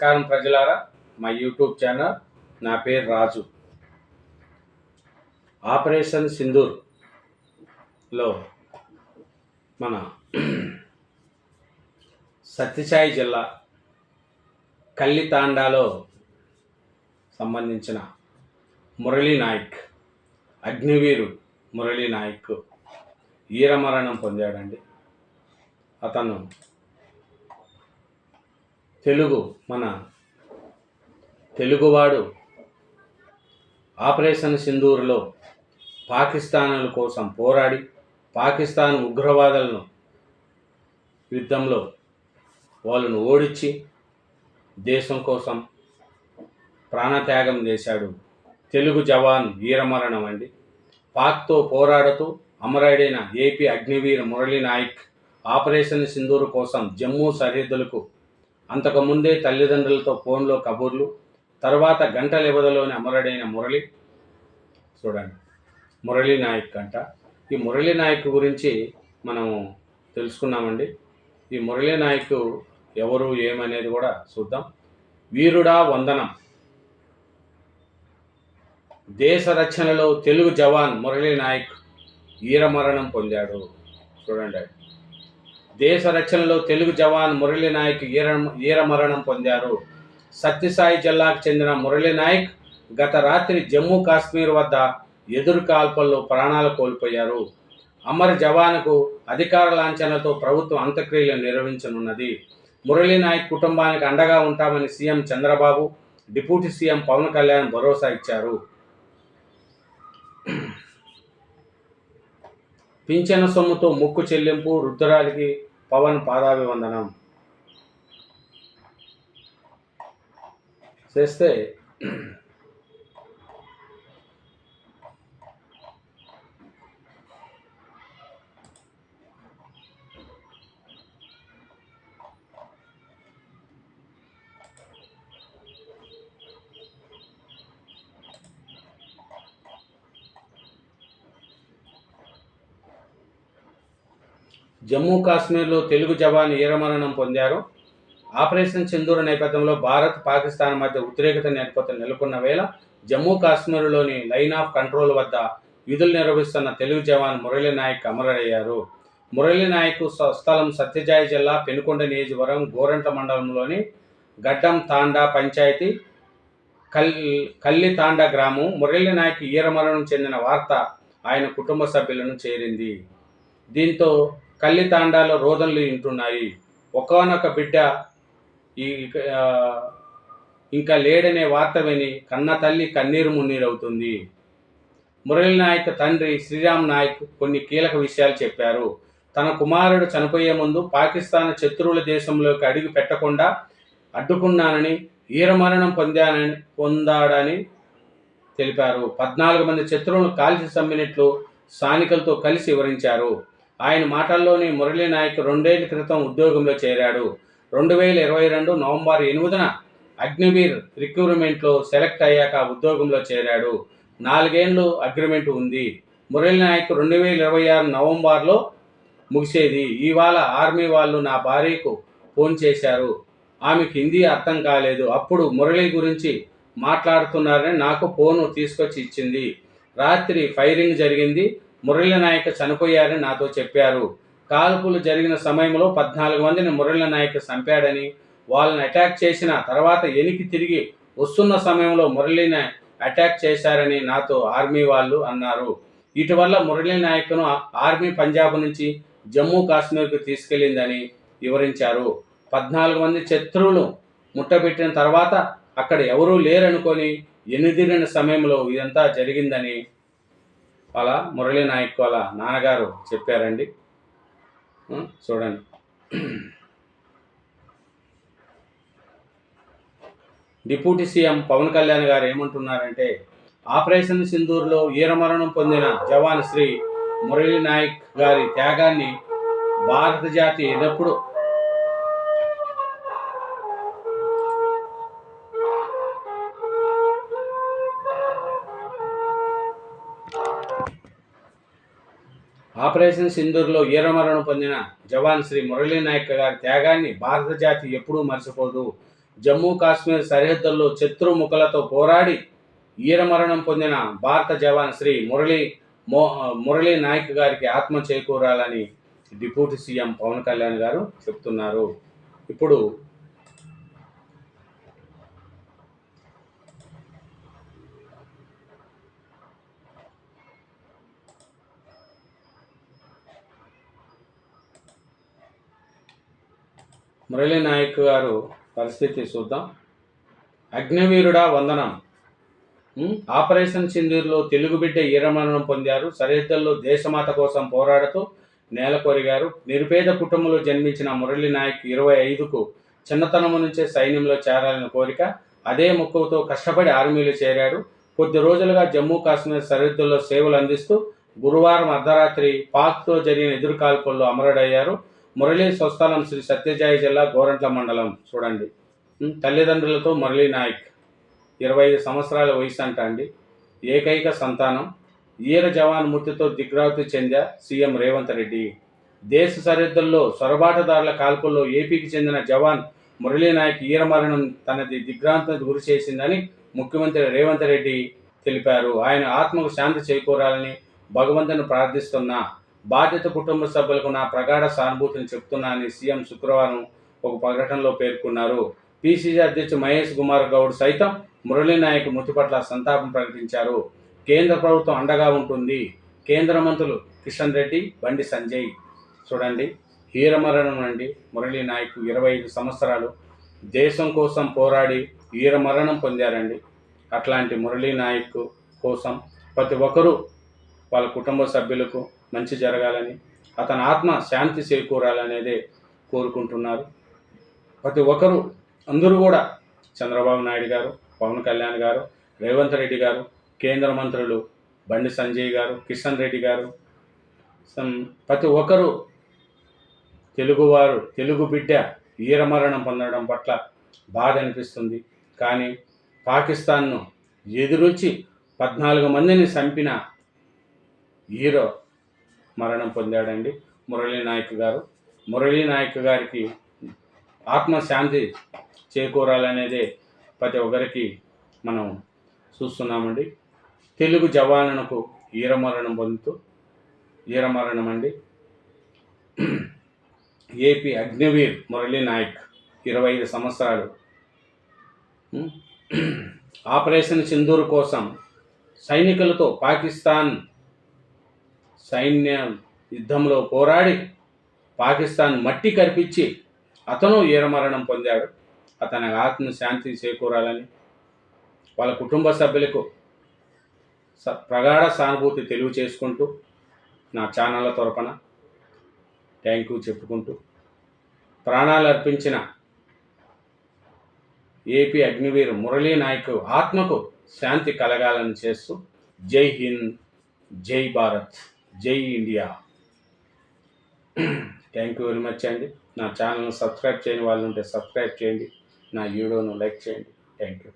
నమస్కారం ప్రజలారా మా యూట్యూబ్ ఛానల్ నా పేరు రాజు. ఆపరేషన్ సింధూర్లో మన సత్యసాయి జిల్లా కల్లితాండాలో సంబంధించిన మురళీ నాయక్ అగ్నివీరు మురళీ నాయక్ ఈరమరణం పొందాడండి. అతను తెలుగు మన తెలుగువాడు ఆపరేషన్ సింధూరులో పాకిస్తానుల కోసం పోరాడి పాకిస్తాన్ ఉగ్రవాదులను యుద్ధంలో వాళ్ళను ఓడించి దేశం కోసం ప్రాణత్యాగం చేశాడు తెలుగు జవాన్ వీరమరణం అండి. పాక్తో పోరాడుతూ అమరుడైన ఏపీ అగ్నివీర్ మురళీ నాయక్ ఆపరేషన్ సింధూరు కోసం జమ్మూ సరిహద్దులకు అంతకుముందే తల్లిదండ్రులతో ఫోన్లో కబుర్లు తర్వాత గంటల వ్యవధిలోని అమరుడైన మురళి. చూడండి మురళీ నాయక్ అంట. ఈ మురళీ నాయక్ గురించి మనము తెలుసుకున్నామండి. ఈ మురళీ నాయక్ ఎవరు ఏమనేది కూడా చూద్దాం. వీరుడా వందనం. దేశ రక్షణలో తెలుగు జవాన్ మురళీ నాయక్ వీరమరణం పొందాడు. చూడండి. దేశ రక్షణలో తెలుగు జవాన్ మురళీ నాయక్ ఈర ఈరమరణం పొందారు. సత్యసాయి జిల్లాకు చెందిన మురళీ నాయక్ గత రాత్రి జమ్మూ కాశ్మీర్ వద్ద ఎదురు కాల్పల్లో ప్రాణాలు కోల్పోయారు. అమర జవాన్కు అధికార లాంఛనతో ప్రభుత్వం అంత్యక్రియలు నిర్వహించనున్నది. మురళీ నాయక్ కుటుంబానికి అండగా ఉంటామని CM Chandrababu deputy CM Pawan Kalyan భరోసా ఇచ్చారు. పింఛన సొమ్ముతో ముక్కు చెల్లింపు వృద్ధురాలికి పవన్ పాదాభివందనం. చేస్తే జమ్మూ కాశ్మీర్లో తెలుగు జవాన్ వీరమరణం పొందారు. ఆపరేషన్ సింధూర నేపథ్యంలో భారత్ పాకిస్తాన్ మధ్య ఉద్రేకత నేపథ్యం నెలకొన్న వేళ జమ్మూ కాశ్మీర్లోని లైన్ ఆఫ్ కంట్రోల్ వద్ద విధులు నిర్వహిస్తున్న తెలుగు జవాన్ మురళీ నాయక్ అమరుడయ్యారు. మురళీ నాయక్ స్థలం సత్యజాయి జిల్లా పెనుకొండ నియోజకవర్గం గోరంట మండలంలోని గడ్డం తాండా పంచాయతీ కల్ కల్లి తాండా గ్రామం. మురళీ నాయక్ ఈరమరణం చెందిన వార్త ఆయన కుటుంబ సభ్యులను చేరింది. దీంతో కల్లి తాండాలో రోదనలు వింటున్నాయి. ఒకనొక బిడ్డ ఈ ఇంకా లేడనే వార్త విని కన్న తల్లి కన్నీరు మున్నీరవుతుంది. మురళి నాయక్ తండ్రి శ్రీరామ్ నాయక్ కొన్ని కీలక విషయాలు చెప్పారు. తన కుమారుడు చనిపోయే ముందు పాకిస్తాన్ శత్రువుల దేశంలోకి అడుగు పెట్టకుండా అడ్డుకున్నానని వీరమరణం పొందానని పొందాడని తెలిపారు. పద్నాలుగు మంది శత్రువులను కాల్చి చంపినట్లు స్థానికులతో కలిసి వివరించారు. ఆయన మాటల్లోని మురళీ నాయక్ రెండేళ్ళ క్రితం ఉద్యోగంలో చేరాడు. రెండు వేల ఇరవై రెండు నవంబర్ ఎనిమిదిన అగ్నివీర్ రిక్రూట్మెంట్లో సెలెక్ట్ అయ్యాక ఉద్యోగంలో చేరాడు. నాలుగేండ్లు అగ్రిమెంట్ ఉంది. మురళీ నాయక్ రెండు వేల ఇరవై ఆరు నవంబర్లో ముగిసేది. ఇవాళ ఆర్మీ వాళ్ళు నా భార్యకు ఫోన్ చేశారు. ఆమెకు హిందీ అర్థం కాలేదు. అప్పుడు మురళి గురించి మాట్లాడుతున్నారని నాకు ఫోను తీసుకొచ్చి ఇచ్చింది. రాత్రి ఫైరింగ్ జరిగింది. మురళీ నాయక్ చనిపోయారని నాతో చెప్పారు. కాల్పులు జరిగిన సమయంలో పద్నాలుగు మందిని మురళీ నాయక్ చంపాడని వాళ్ళని అటాక్ చేసిన తర్వాత ఎనికి తిరిగి వస్తున్న సమయంలో మురళీని అటాక్ చేశారని నాతో ఆర్మీ వాళ్ళు అన్నారు. ఇటీవల మురళీ నాయక్ను ఆర్మీ పంజాబ్ నుంచి జమ్మూ కాశ్మీర్కు తీసుకెళ్ళిందని వివరించారు. పద్నాలుగు మంది శత్రువులు ముట్టబెట్టిన తర్వాత అక్కడ ఎవరూ లేరనుకొని ఎనిదిరిన సమయంలో ఇదంతా జరిగిందని వాళ్ళ మురళీ నాయక్ వాళ్ళ నాన్నగారు చెప్పారండి. చూడండి. డిప్యూటీ సీఎం పవన్ కళ్యాణ్ గారు ఏమంటున్నారంటే ఆపరేషన్ సింధూర్లో వీరమరణం పొందిన జవాన్ శ్రీ మురళీ నాయక్ గారి త్యాగాన్ని భారత జాతి ఎల్లప్పుడూ ఆపరేషన్ సింధూర్లో వీరమరణం పొందిన జవాన్ శ్రీ మురళీ నాయక్ గారి త్యాగాన్ని భారత జాతి ఎప్పుడూ మర్చిపోదు. జమ్మూ కాశ్మీర్ సరిహద్దుల్లో శత్రుముఖలతో పోరాడి ఈరమరణం పొందిన భారత జవాన్ శ్రీ మురళీ మో మురళీ నాయక్ గారికి ఆత్మ చేకూరాలని డిప్యూటీ సీఎం పవన్ కళ్యాణ్ గారు చెప్తున్నారు. ఇప్పుడు మురళీ నాయక్ గారు పరిస్థితి చూద్దాం. అగ్నివీరుడా వందనం? ఆపరేషన్ సింధూర్లో తెలుగు బిడ్డ ఈరమరణం పొందారు. సరిహద్దుల్లో దేశమాత కోసం పోరాడుతూ నేల కొరిగారు. నిరుపేద కుటుంబంలో జన్మించిన మురళీ నాయక్ ఇరవై ఐదుకు చిన్నతనం నుంచే సైన్యంలో చేరాలని కోరిక. అదే మొక్కువతో కష్టపడి ఆర్మీలో చేరాడు. కొద్ది రోజులుగా జమ్మూ కాశ్మీర్ సరిహద్దుల్లో సేవలు అందిస్తూ గురువారం అర్ధరాత్రి పాక్తో జరిగిన ఎదురు కాల్పుల్లో అమరుడయ్యారు. మురళీ స్వస్థలం శ్రీ సత్యజాయి జిల్లా గోరంట్ల మండలం. చూడండి. తల్లిదండ్రులతో మురళీ నాయక్. ఇరవై ఐదు సంవత్సరాల వయసు అంట అండి. ఏకైక సంతానం. ఈర జవాన్ మృతితో దిగ్భ్రాంతి చెందా సీఎం రేవంత్ రెడ్డి. దేశ సరిహద్దుల్లో సొరబాటుదారుల కాల్పుల్లో ఏపీకి చెందిన జవాన్ మురళీ నాయక్ ఈర మరణం తనది దిగ్భ్రాంతికి గురి చేసిందని ముఖ్యమంత్రి రేవంత్ రెడ్డి తెలిపారు. ఆయన ఆత్మకు శాంతి చేకూరాలని భగవంతుని ప్రార్థిస్తున్నా. బాధిత కుటుంబ సభ్యులకు నా ప్రగాఢ సానుభూతిని చెప్తున్నానని సీఎం శుక్రవారం ఒక ప్రకటనలో పేర్కొన్నారు. పిసిసి అధ్యక్షుడు మహేష్ కుమార్ గౌడ్ సైతం మురళీ నాయక్ మృతి పట్ల సంతాపం ప్రకటించారు. కేంద్ర ప్రభుత్వం అండగా ఉంటుంది. కేంద్ర మంత్రులు కిషన్ రెడ్డి బండి సంజయ్. చూడండి హీరమరణం నుండి మురళీ నాయక్ ఇరవై ఐదు సంవత్సరాలు దేశం కోసం పోరాడి వీరమరణం పొందారండి. అట్లాంటి మురళీ నాయక్ కోసం ప్రతి ఒక్కరూ వాళ్ళ కుటుంబ సభ్యులకు మంచి జరగాలని అతని ఆత్మ శాంతి చేకూరాలనేదే కోరుకుంటున్నారు. ప్రతి ఒక్కరూ అందరూ కూడా చంద్రబాబు నాయుడు గారు పవన్ కళ్యాణ్ గారు రేవంత్ రెడ్డి గారు కేంద్ర మంత్రులు బండి సంజయ్ గారు కిషన్ రెడ్డి గారు సం- ప్రతి ఒక్కరూ తెలుగువారు తెలుగు బిడ్డ వీరమరణం పొందడం పట్ల బాధ అనిపిస్తుంది. కానీ పాకిస్తాన్ను ఎదురొచ్చి పద్నాలుగు మందిని చంపిన హీరో మరణం పొందాడండి. మురళీ నాయక్ గారు. మురళీ నాయక్ గారికి ఆత్మశాంతి చేకూరాలనేదే ప్రతి ఒక్కరికి మనం చూస్తున్నామండి. తెలుగు జవానులకు ఈరమరణం పొందుతూ ఈరమరణం అండి ఏపీ అగ్నివీర్ మురళీ నాయక్ ఇరవై ఐదు సంవత్సరాలు. ఆపరేషన్ సింధూర్ కోసం సైనికులతో పాకిస్తాన్ సైన్యం యుద్ధంలో పోరాడి పాకిస్తాన్ మట్టి కరిపించి అతను వీరమరణం పొందాడు. అతని ఆత్మ శాంతి చేకూరాలని వాళ్ళ కుటుంబ సభ్యులకు స- ప్రగాఢ సానుభూతి తెలియచేసుకుంటూ నా ఛానళ్ళ తరపున థ్యాంక్ యూ చెప్పుకుంటూ ప్రాణాలు అర్పించిన ఏపీ అగ్నివీర్ మురళీ నాయక్ ఆత్మకు శాంతి కలగాలని చేస్తూ జై హింద్ జై భారత్. జై India. Thank you very much అండి. నా ఛానల్ను సబ్స్క్రైబ్ చేయని వాళ్ళు ఉంటే సబ్స్క్రైబ్ చేయండి. నా వీడియోను లైక్ చేయండి. Thank you